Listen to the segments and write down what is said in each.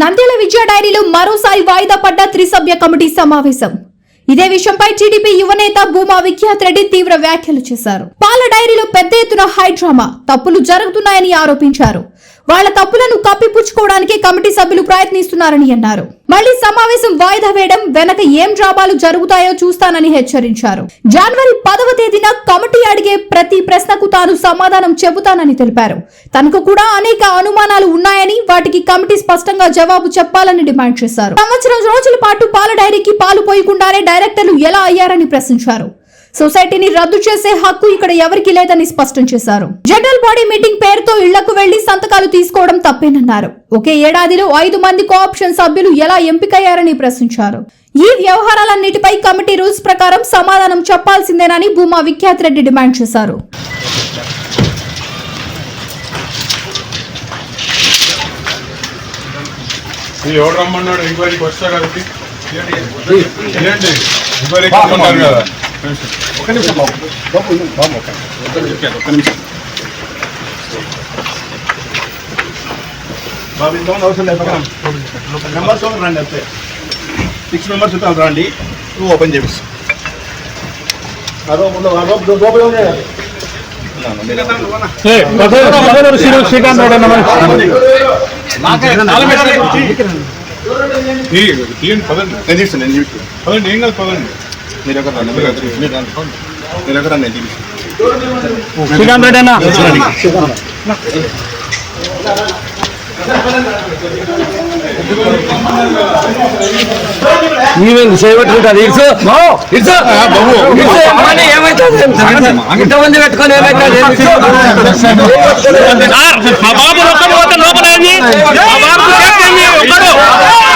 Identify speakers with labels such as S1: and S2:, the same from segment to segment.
S1: నంద్యాల విజయ డైరీలో మరోసారి వాయిదా పడ్డ త్రిసభ్య కమిటీ సమావేశం. ఇదే విషయంపై టీడీపీ యువనేత భూమా విఖ్యాత్ రెడ్డి తీవ్ర వ్యాఖ్యలు చేశారు. పాల డైరీలో పెద్ద ఎత్తున హై డ్రామా. తప్పులు జరుగుతున్నాయని ఆరోపించారు. వాళ్ళ తప్పులను కప్పిపుచ్చుకోవడానికి కమిటీ సభ్యులు ప్రయత్నిస్తున్నారని అన్నారు. మళ్ళీ సమావేశం వాయిదా వేయడం వెనక ఏం జాబాలు జరుగుతాయో చూస్తానని హెచ్చరించారు. జనవరి పదవ తేదీన కమిటీ అడిగే ప్రతి ప్రశ్నకు తాను సమాధానం చెబుతానని తెలిపారు. తనకు కూడా అనేక అనుమానాలు ఉన్నాయని వాటికి కమిటీ స్పష్టంగా జవాబు చెప్పాలని డిమాండ్ చేశారు. సంవత్సరం రోజుల పాటు పాల డైరీకి పాలు పోయకుండానే డైరెక్టర్లు ఎలా అయ్యారని ప్రశ్నించారు. సొసైటీని రద్దు చేసే హక్కు ఇక్కడ ఎవరికి లేదని స్పష్టం చేశారు. జనరల్ బాడీ మీటింగ్ పేరుతో ఇళ్ళకు వెళ్ళి సంతకాలు తీసుకోవడం తప్పేనన్నారు. ఒకే ఏడాదిలో ఐదు మంది కోఆప్షన్ సభ్యులు ఎలా ఎంపికయ్యారని ప్రశ్నించారు. ఈ వ్యవహారాలన్నిటిపై కమిటీ రూల్స్ ప్రకారం సమాధానం చెప్పాల్సిందేనని భూమా విఖ్యాత్ రెడ్డి డిమాండ్ చేశారు.
S2: ఎవడు రమ్మన్నాడు? ఎంక్వైరీకి వస్తా కదా.
S3: ఒక నిమిషం బాబు బాబు బాబు ఒక నిమిషం. ఒక నిమిషం బాబు ఇంతమంది అవసరం లేదు ఎవరు రండి అంతే సిక్స్ మెంబర్స్ ఉంటారు రండి నువ్వు ఓపెన్ చేపిస్తా ఆ రోపు ఉండు, ఆ రోపు లోపల ఉన్నాయి కదా.
S4: శ్రీకాంత్
S2: తీ- తీయండి పదండి
S3: నేను తీస్తాను
S2: పదండి ఏం కాదు పదండి
S3: మీరు ఎక్కడ రండి మీరు మీరు రండి
S4: శ్రీకాంత్ రెడ్డి అన్న నీవేంది ఏమైతుంది ఇంతమంది పెట్టుకొని ఏమైతుంది
S5: మా బాబు ఒక్కడు పోతే లోపల ఏంది? మా బాబుకు చెక్ ఏంది? ఒక్కడు.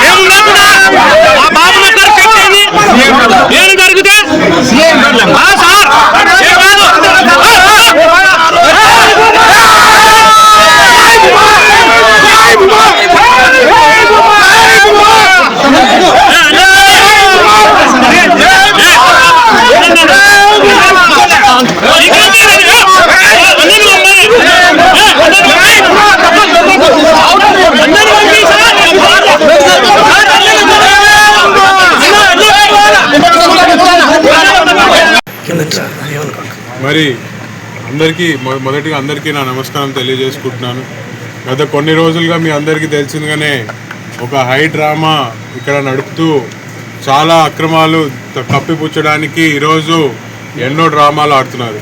S5: ఏం లేకుండా మా బాబు ఒక్కడు చెక్ ఏంది? ఏం జరిగితే ఆ, సార్ ఏం కాదు.
S2: మరి అందరికీ మొ- మొదటిగా అందరికీ నా నమస్కారం తెలియజేసుకుంటున్నాను. గత కొన్ని రోజులుగా మీ అందరికీ తెలిసిందిగానే ఒక హై డ్రామా ఇక్కడ నడుపుతూ చాలా అక్రమాలు కప్పిపుచ్చడానికి ఈరోజు ఎన్నో డ్రామాలు ఆడుతున్నారు.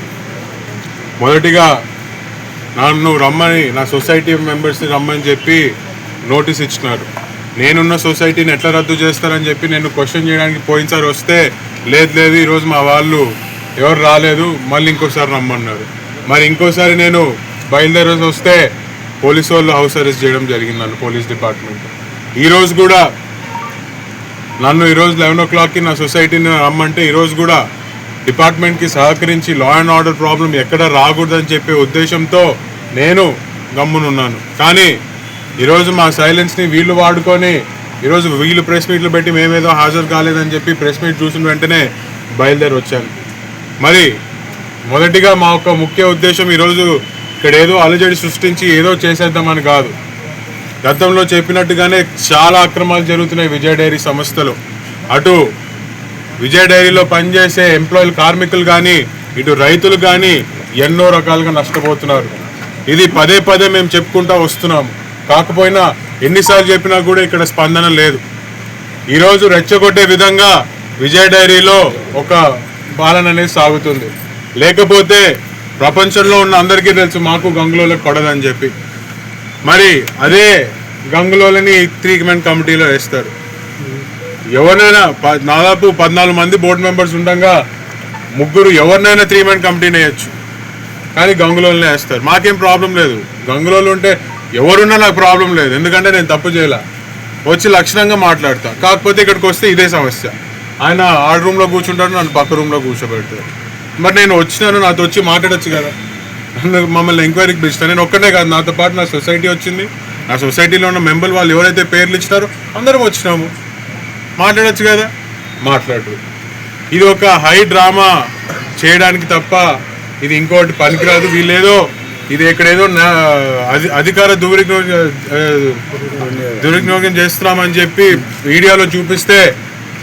S2: మొదటిగా నన్ను రమ్మని నా సొసైటీ మెంబర్స్ని రమ్మని చెప్పి నోటీస్ ఇచ్చినారు. నేనున్న సొసైటీని ఎట్లా రద్దు చేస్తారని చెప్పి నేను క్వశ్చన్ చేయడానికి పోయినసారి వస్తే లేదు లేదు ఈరోజు మా వాళ్ళు ఎవరు రాలేదు మళ్ళీ ఇంకోసారి రమ్మన్నారు. మరి ఇంకోసారి నేను బయలుదేరి వస్తే పోలీసు వాళ్ళు హౌస్ అరెస్ట్ చేయడం జరిగింది నన్ను పోలీస్ డిపార్ట్మెంట్. ఈరోజు కూడా నన్ను ఈరోజు లెవెన్ ఓ క్లాక్కి నా సొసైటీని రమ్మంటే ఈరోజు కూడా డిపార్ట్మెంట్కి సహకరించి లా అండ్ ఆర్డర్ ప్రాబ్లం ఎక్కడ రాకూడదని చెప్పే ఉద్దేశంతో నేను గమ్మునున్నాను. కానీ ఈరోజు మా సైలెన్స్ని వీళ్ళు వాడుకొని ఈరోజు వీళ్ళు ప్రెస్ మీట్లు పెట్టి మేమేదో హాజరు కాలేదని చెప్పి ప్రెస్ మీట్ చూసిన వెంటనే బయలుదేరి వచ్చాను. మరి మొదటిగా మా యొక్క ముఖ్య ఉద్దేశం ఈరోజు ఇక్కడ ఏదో అలజడి సృష్టించి ఏదో చేసేద్దామని కాదు. గతంలో చెప్పినట్టుగానే చాలా అక్రమాలు జరుగుతున్నాయి విజయ డైరీ సంస్థలో. అటు విజయ డైరీలో పనిచేసే ఎంప్లాయీలు కార్మికులు కానీ ఇటు రైతులు కానీ ఎన్నో రకాలుగా నష్టపోతున్నారు. ఇది పదే పదే మేము చెప్పుకుంటా వస్తున్నాము. కాకపోయినా ఎన్నిసార్లు చెప్పినా కూడా ఇక్కడ స్పందన లేదు. ఈరోజు రెచ్చగొట్టే విధంగా విజయ డైరీలో ఒక పాలన అనేది సాగుతుంది. లేకపోతే ప్రపంచంలో ఉన్న అందరికీ తెలుసు మాకు గంగులోలకు పడదని చెప్పి. మరి అదే గంగులోలని ట్రీట్మెంట్ కమిటీలో వేస్తారు. ఎవరినైనా దాదాపు పద్నాలుగు మంది బోర్డు మెంబర్స్ ఉండగా ముగ్గురు ఎవరినైనా ట్రీట్మెంట్ కమిటీని వేయచ్చు. కానీ గంగులోనే వేస్తారు. మాకేం ప్రాబ్లం లేదు. గంగులోలు ఉంటే ఎవరున్నా నాకు ప్రాబ్లం లేదు. ఎందుకంటే నేను తప్పు చేయలే. వచ్చి లక్షణంగా మాట్లాడతా. కాకపోతే ఇక్కడికి వస్తే ఇదే సమస్య. ఆయన ఆడ రూమ్లో కూర్చుంటాడు నన్ను పక్క రూమ్లో కూర్చోబెడతాడు. బట్ నేను వచ్చినాను నాతో వచ్చి మాట్లాడచ్చు కదా. మమ్మల్ని ఎంక్వైరీకి పిలుస్తాను నేను ఒక్కనే కాదు నాతో పాటు నా సొసైటీ వచ్చింది. నా సొసైటీలో ఉన్న మెంబర్ వాళ్ళు ఎవరైతే పేర్లు ఇచ్చినారో అందరం వచ్చినాము. మాట్లాడచ్చు కదా? మాట్లాడు. ఇది ఒక హై డ్రామా చేయడానికి తప్ప ఇది ఇంకోటి పనికిరాదు. వీళ్ళేదో ఇది ఇక్కడ ఏదో నా- అధి- అధికార దుర్వినియోగం దుర్వినియోగం చేస్తున్నామని చెప్పి వీడియోలో చూపిస్తే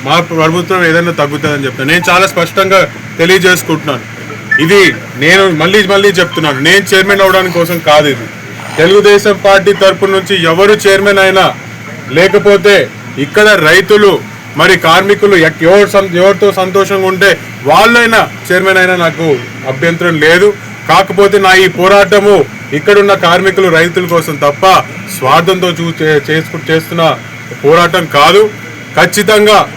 S2: మా ప్రభుత్వం ఏదైనా తగ్గుతుందని చెప్తాను. నేను చాలా స్పష్టంగా తెలియజేసుకుంటున్నాను. ఇది నేను మళ్ళీ మళ్ళీ చెప్తున్నాను. నేను చైర్మన్ అవడానికి కోసం కాదు ఇది. తెలుగుదేశం పార్టీ తరపు నుంచి ఎవరు చైర్మన్ అయినా లేకపోతే ఇక్కడ రైతులు మరి కార్మికులు ఎవరు సం- ఎవరితో సంతోషంగా ఉంటే వాళ్ళైనా చైర్మన్ అయినా నాకు అభ్యంతరం లేదు. కాకపోతే నా ఈ పోరాటము ఇక్కడున్న కార్మికులు రైతుల కోసం తప్ప స్వార్థంతో చూ చే- చేస్తున్న పోరాటం కాదు. ఖచ్చితంగా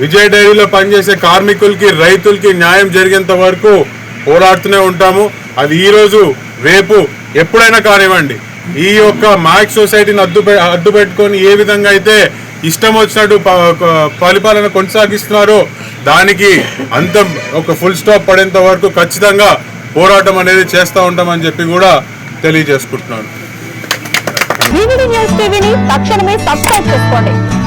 S2: విజయ డైరీలో పనిచేసే కార్మికులకి రైతులకి న్యాయం జరిగేంత వరకు పోరాడుతూనే ఉంటాము. అది ఈరోజు రేపు ఎప్పుడైనా కానివ్వండి. ఈ యొక్క మ్యాక్స్ సొసైటీని అడ్డు పె- అడ్డు పెట్టుకొని ఏ విధంగా అయితే ఇష్టం వచ్చినట్టు పరిపాలన కొనసాగిస్తున్నారో దానికి అంతం ఒక ఫుల్ స్టాప్ పడేంత వరకు ఖచ్చితంగా పోరాటం అనేది చేస్తూ ఉంటామని చెప్పి కూడా తెలియజేసుకుంటున్నాను.
S6: తక్షణమే సబ్స్క్రైబ్ చేసుకోండి.